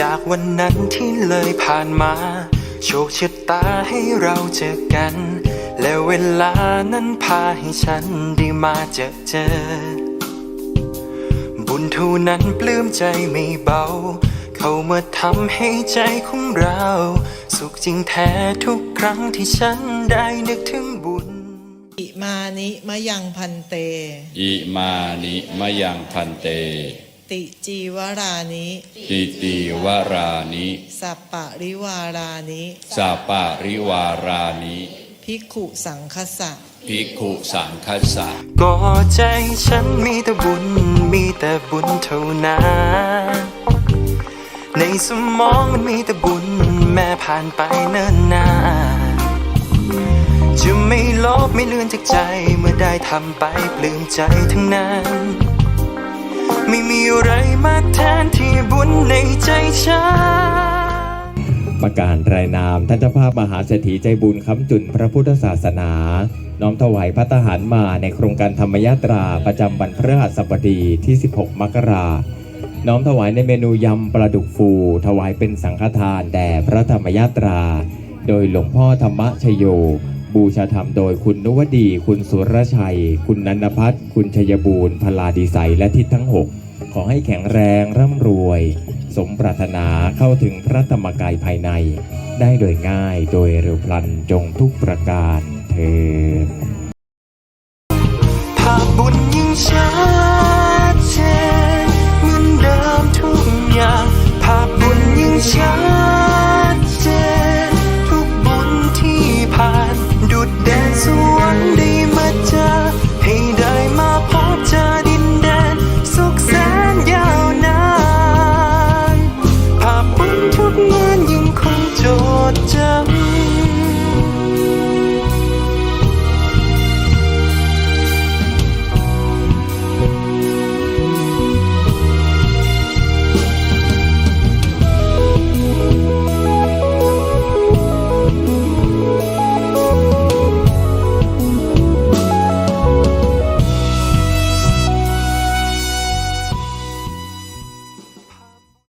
จากวันนั้นที่เลยผ่านมา โชคชะตาให้เราเจอกัน และเวลานั้นพาให้ฉันได้มาเจอเจอ บุญเท่านั้นปลื้มใจไม่เบา เข้ามาทำให้ใจของเรา สุขจริงแท้ทุกครั้งที่ฉันได้นึกถึงบุญ อิมานิมะยังพันเต อิมานิมะยังพันเต ติจีวรานิติติวรานิสัปปะริวารานิสาปาริวารานิภิกขุสังคสะภิกขุสังคัสสะก็ใจฉันมีแต่บุญมีแต่บุญเท่านั้นในสมองมันมีแต่บุญแม้ผ่านไปเนิ่นนานจะไม่ลบไม่เลือนจากใจเมื่อได้ทำไปปลื้มใจทั้งนั้น ไม่มีอะไรมาแทนที่บุญในใจฉันประกาศรายนามท่านเจ้าภาพมหาเศรษฐีใจบุญค้ำจุนพระพุทธศาสนา น้อมถวายพระทหารมาในโครงการธรรมยาตราประจำวันพฤหัสบดีที่ 16 มกราน้อมถวายในเมนูยำปลาดุกฟู ถวายเป็นสังฆทานแด่พระธรรมยาตรา โดยหลวงพ่อธรรมชโย บูชาธรรมโดยคุณนุวดี คุณสุรชัย คุณนันพัฒน์คุณชยบูรณ์พลาดีไซและทิศทั้ง 6 ขอให้แข็งแรงร่ำรวย สมปรารถนาเข้าถึงพระธรรมกายภายใน ได้โดยง่ายโดยเร็วพลันจงทุกประการเธอถ้าบุญยิ่งช้